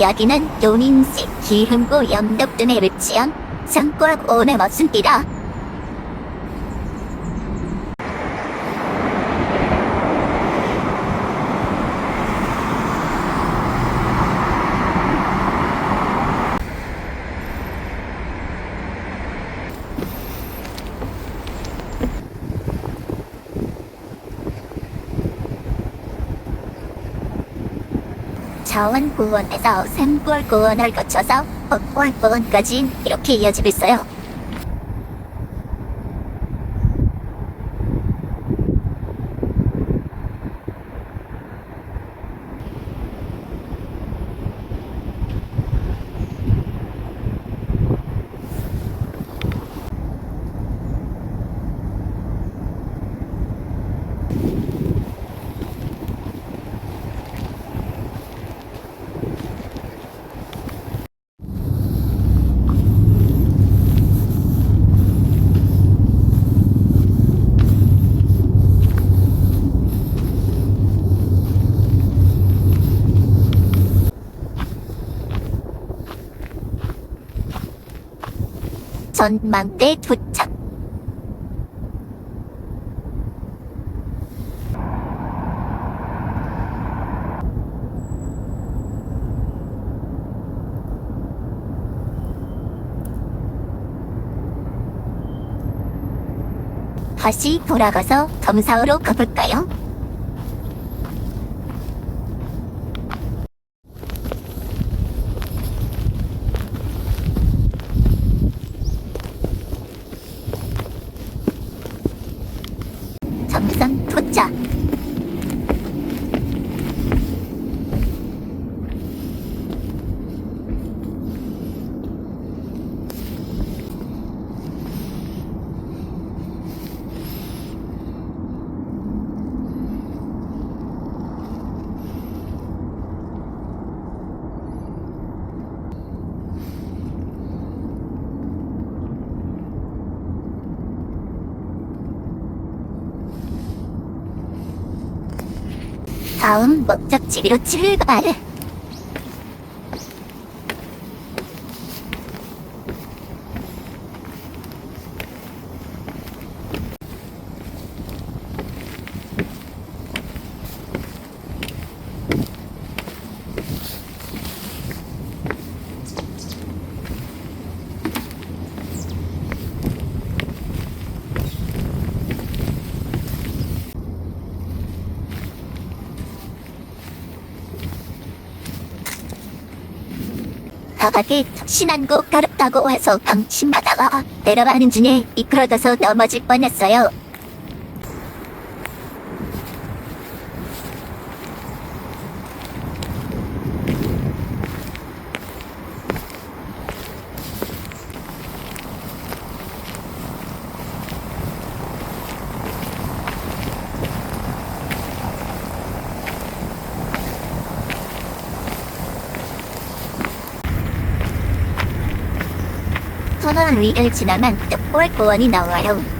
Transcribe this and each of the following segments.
여기는 용인시 기흥구 영덕동에 위치한 상골원의 맞습니다. 자원구원에서 산골구원을 거쳐서 헛골구원까지 이렇게 이어지고 있어요. 전망대 도착. 다시 돌아가서 점사으로 가볼까요? 점선 도착. 다음 목적지로 출발. 바닥에 신한고 가렵다고 해서 방심하다가 내려가는 중에 미끄러져서 넘어질 뻔했어요. 터널 위를 지나면 떡골 고원이 나와요.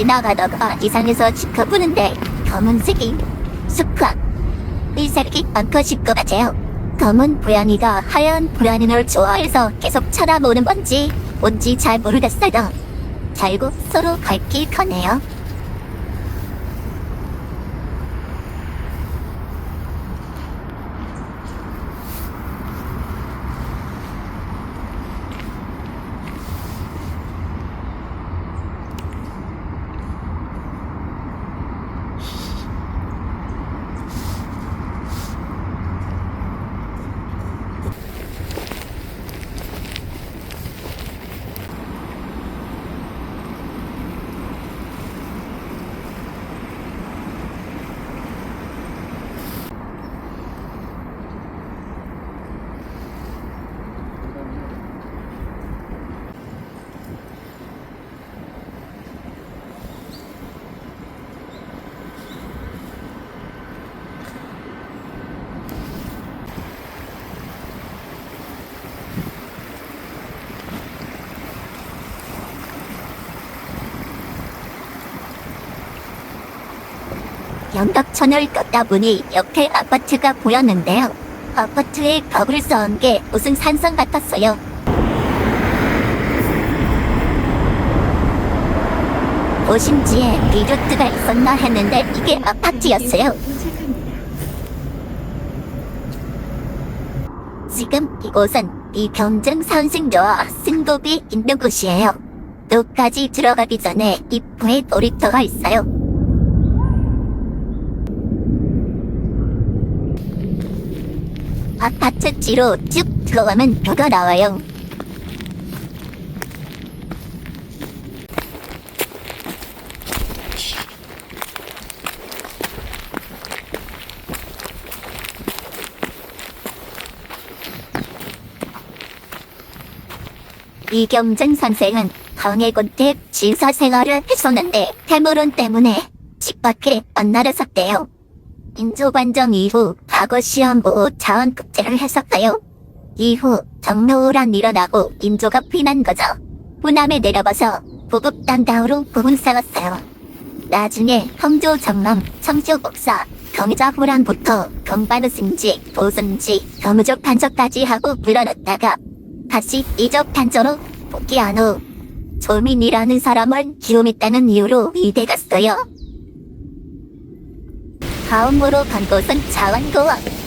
지나가다가 이상해서 지켜보는데 검은색이 수컷 의색이 많고 싶고 같아요. 검은 고양이가 하얀 고양이를 좋아해서 계속 쳐다보는 건지 뭔지 잘 모르겠어요. 결국 서로 갈길 거네요. 연덕천을 걷다 보니 옆에 아파트가 보였는데요. 아파트에 벽을 쌓은 게 무슨 산성 같았어요. 오심지에 리조트가 있었나 했는데 이게 아파트였어요. 지금 이곳은 이경정 선생님과 승급이 있는 곳이에요. 또까지 들어가기 전에 입구에 놀이터가 있어요. 아파트 뒤로 쭉 들어가면 벼가 나와요. 이경정 선생은 강해군대 진사 생활을 했었는데 태물론 때문에 집 밖에 안 나갔었대요. 인조관정 이후 과거 시험 보호 자원급제를 했었어요. 이후 정로우란 일어나고 인조가 피난 거죠. 후남에 내려가서 보급 담당으로 부분 싸웠어요. 나중에 형조 정남, 청조 복사, 경자 후란부터 경바르 승지, 보승지, 경무적 판서까지 하고 물러났다가 다시 이적 단서로 복귀한 후 조민이라는 사람을 기움했다는 이유로 이대 갔어요. 다음으로 간 곳은 자원고원.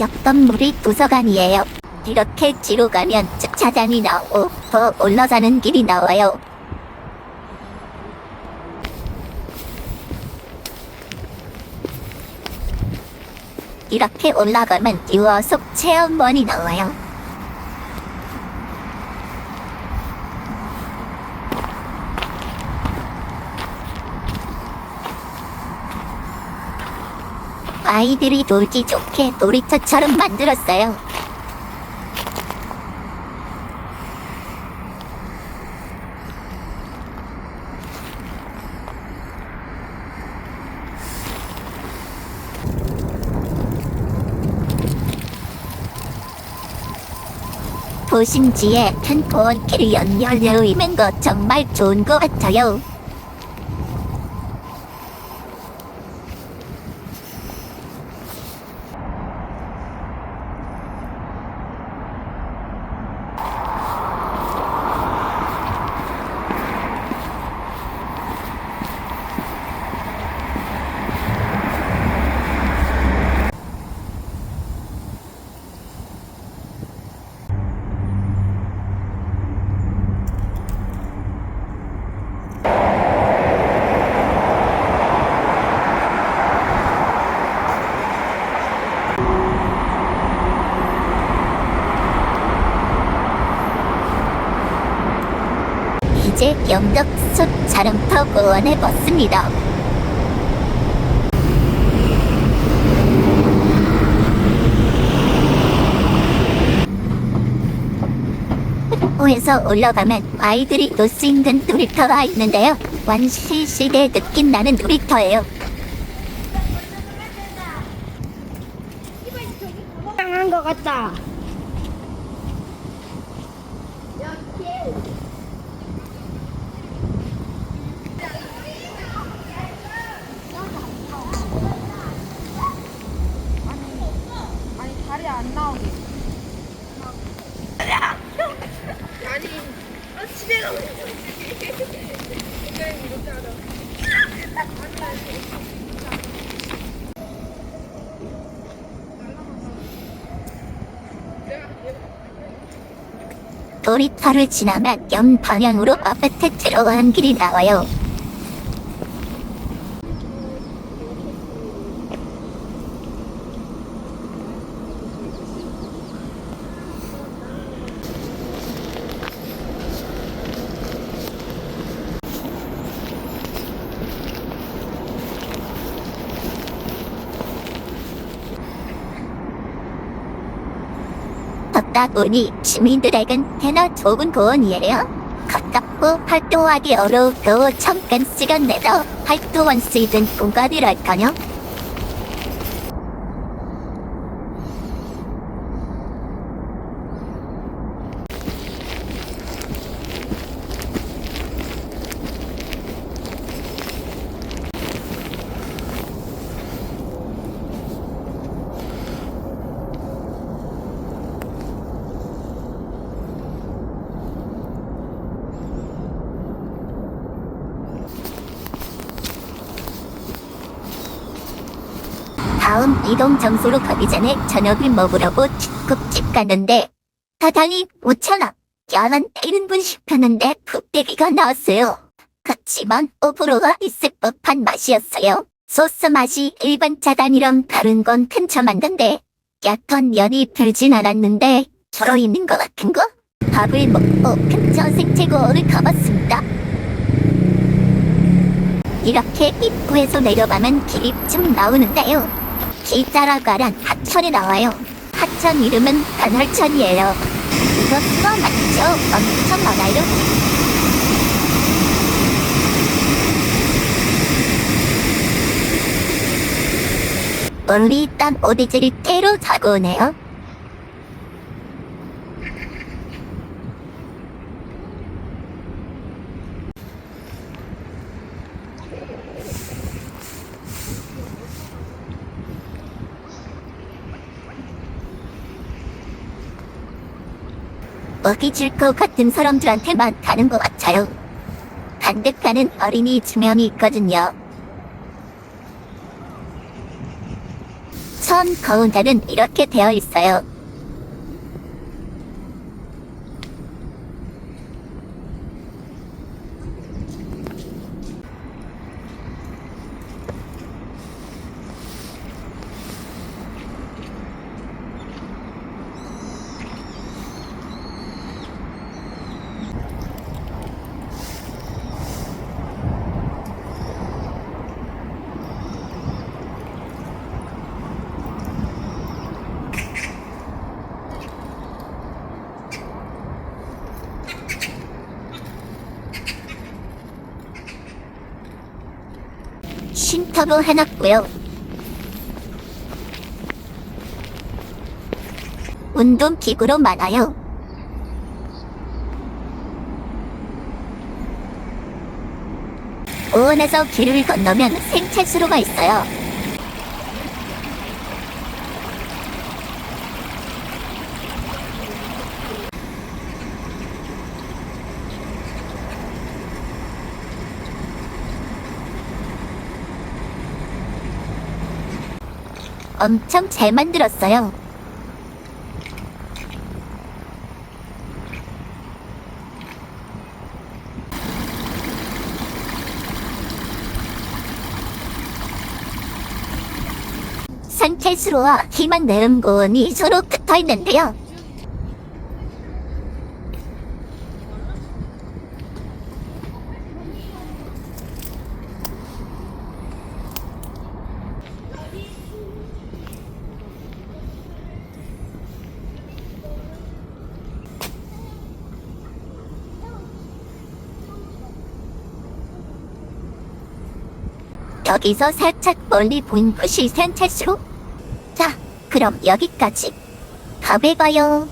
역건물이 도서관이에요. 이렇게 뒤로 가면 주차장이 나오고 더 올라가는 길이 나와요. 이렇게 올라가면 유아속 체험원이 나와요. 아이들이 놀기 좋게 놀이터처럼 만들었어요. 도심지에 큰 보온길이 연결되어 있는 거 정말 좋은 것 같아요. 영덕숲 자랑터 공원에 왔습니다. 호에서 올라가면 아이들이 놀 수 있는 놀이터가 있는데요. 완실시대 느낌 나는 놀이터예요. 당한 것 같다. 아니 다리 안 나오게. 아니 아, 집에 가면 이렇게 하자. 놀이터를 지나면 연 방향으로 아파트 들어가는 길이 나와요. 걷다 보니 시민들에겐 꽤나 좁은 공원이에요. 가깝고 활동하기 어려우고 잠깐 시간 내서 활동할 수 있는 공간이랄까요? 다음 이동 장소로 가기 전에 저녁을 먹으려고 집국집 갔는데 사장이 5천원 야만 1인분 시켰는데 푹대기가 나왔어요. 그치만 오브로가 있을 법한 맛이었어요. 소스 맛이 일반 짜장이랑 다른 건 괜찮았는데 약간 연이 들진 않았는데 저러 있는 것 같은 거? 밥을 먹고 근처 생채고를 가봤습니다. 이렇게 입구에서 내려가면 길이 좀 나오는데요. 길 따라가란 하천이 나와요. 하천 이름은 단월천이에요. 이것도 맞죠? 엄청 많아요. 멀리 있던 오디지를 때로 자고 오네요. 먹이 줄 것 같은 사람들한테만 가는 것 같아요. 반대가는 어린이 주명이 있거든요. 천 가운데는 이렇게 되어 있어요. 쉼터로 해놨고요. 운동기구로 많아요. 오원에서 길을 건너면 생채수로가 있어요. 엄청 잘 만들었어요. 산캐스로와 희망 내음고원이 서로 붙어 있는데요. 여기서 살짝 멀리 보인 그 시선 차수. 자, 그럼 여기까지. 다음에 봐요.